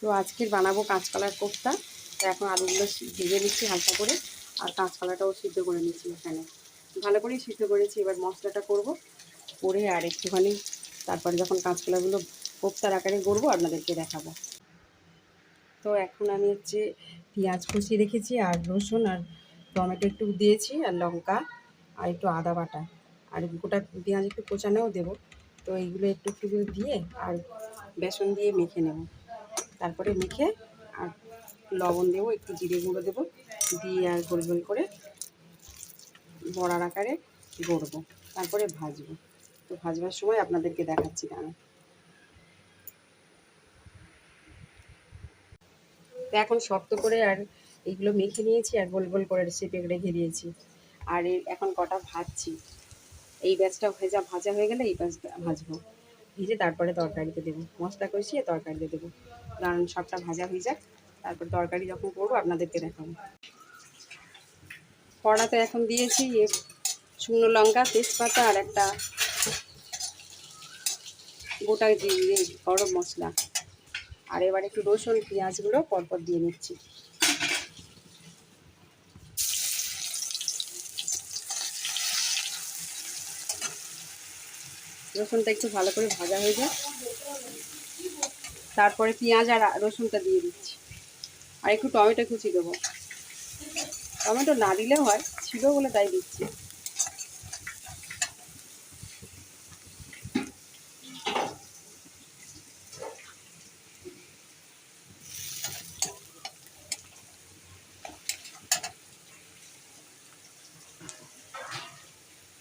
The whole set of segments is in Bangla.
তো আজকের বানাবো কাঁচকলার কোফতা তো এখন আলুগুলো ভেজে নিচ্ছি হালকা করে, আর কাঁচকলাটাও সিদ্ধ করে নিচ্ছি এখানে। ভালো করেই সিদ্ধ করেছি, এবার মশলাটা করব। করে আর একটুখানি তারপরে যখন কাঁচকলাগুলো কোফতার আকারে গড়বো, আপনাদেরকে দেখাবো। তো এখন আমি হচ্ছে পেঁয়াজ কষিয়ে রেখেছি, আর রসুন আর টমেটো একটু দিয়েছি, আর লঙ্কা, আর একটু আদা বাটা। আর গোটা পেঁয়াজ একটু কোচানোও দেবো। তো এইগুলো একটু একটু দিয়ে, আর বেসন দিয়ে মেখে নেব। তারপরে মেখে আর লবণ দেবো, একটু জিরে গুঁড়ো দেবো, দিয়ে আর গোল গোল করে বড়ার আকারে গড়বো, তারপরে ভাজবো। তো ভাজবার সময় আপনাদেরকে দেখাচ্ছি আমি তো এখন শক্ত করে আর এইগুলো মেখে নিয়েছি আর গোল গোল করে চেপে রেখে দিয়েছি। আর এখন কটা ভাজছি। এই ব্যাচটা ভেজা, ভাজা হয়ে গেলে এই ব্যাচটা ভাজবো। ভেজে তারপরে তরকারিতে দেবো। মশলা কষিয়ে তরকারিতে দেবো। কারণ সবটা ভাজা হয়ে যাক, তারপর তরকারি যখন করব আপনাদেরকে দেখাবো। কড়াতে এখন দিয়েছি শুকনো লঙ্কা, তেজপাতা আর একটা গোটা দিয়ে গরম মশলা। আর এবার একটু রসুন, পেঁয়াজগুলো পরপর দিয়ে নিচ্ছি। রসুনটা একটু ভালো করে ভাজা হয়ে যায় তারপরে পেঁয়াজ আর রসুনটা দিয়ে দিচ্ছি। আর একটু টমেটো কুচি দেবো। টমেটো না দিলেও হয়, ছিল বলে তাই দিচ্ছি।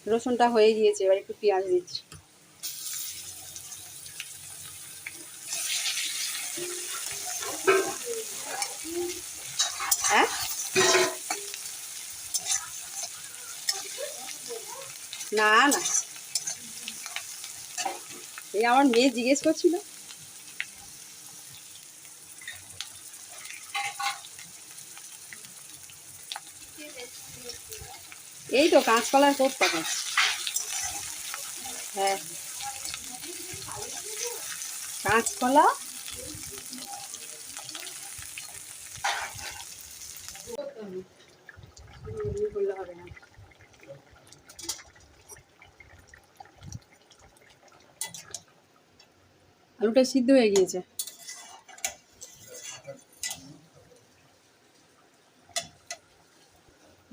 রসুনটা হয়ে গিয়েছে, এবার একটু পেঁয়াজ দিচ্ছি। না না। এই আমার মেয়ে জিজ্ঞেস করছিল। এই তো কাঁচকলার কোপ্তা খাচ্ছি। হ্যাঁ। কাঁচকলা। হবে না। আলুটা সিদ্ধ হয়ে গিয়েছে।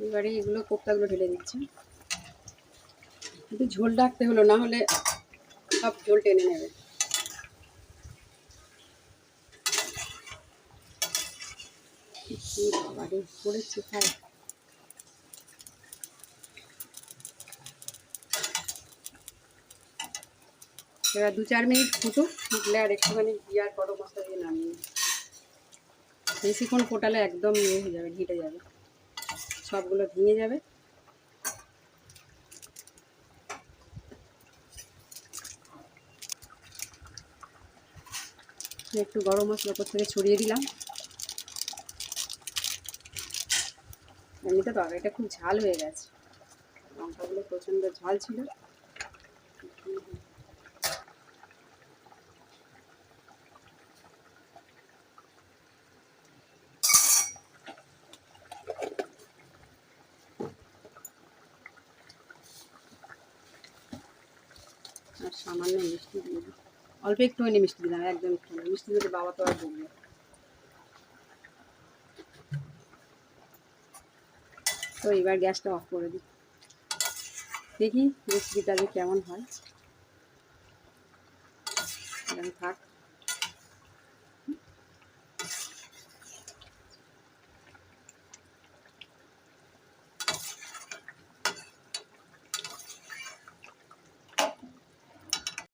এবারে এগুলো কোপ্তাগুলো ঢেলে দিচ্ছি। একটু ঝোল ডাকতে হলো, না হলে সব ঝোল টেনে নেবে। বাবারে, পড়েছে খায় এবার দু চার মিনিট ফুটুক, ফুটলে আর একটুখানি ঘি আর গরম মশলা দিয়ে নামিয়ে। বেশিক্ষণ ফোটালে একদম ইয়ে হয়ে যাবে, ঘিটে যাবে। সবগুলো ভেঙে যাবে। একটু গরম মশলা ওপর থেকে ছড়িয়ে দিলাম। এমনিতে তরকারিটা খুব ঝাল হয়ে গেছে। লঙ্কাগুলো প্রচণ্ড ঝাল ছিল। আর সামান্য মিষ্টি দিয়ে অল্প একটুখানি মিষ্টি দিলাম, একদম একটুখানি। মিষ্টি বাবা তো আর বলবে তো এবার গ্যাসটা অফ করে দিই। দেখি রেসিপিটা কেমন হয়। থাক।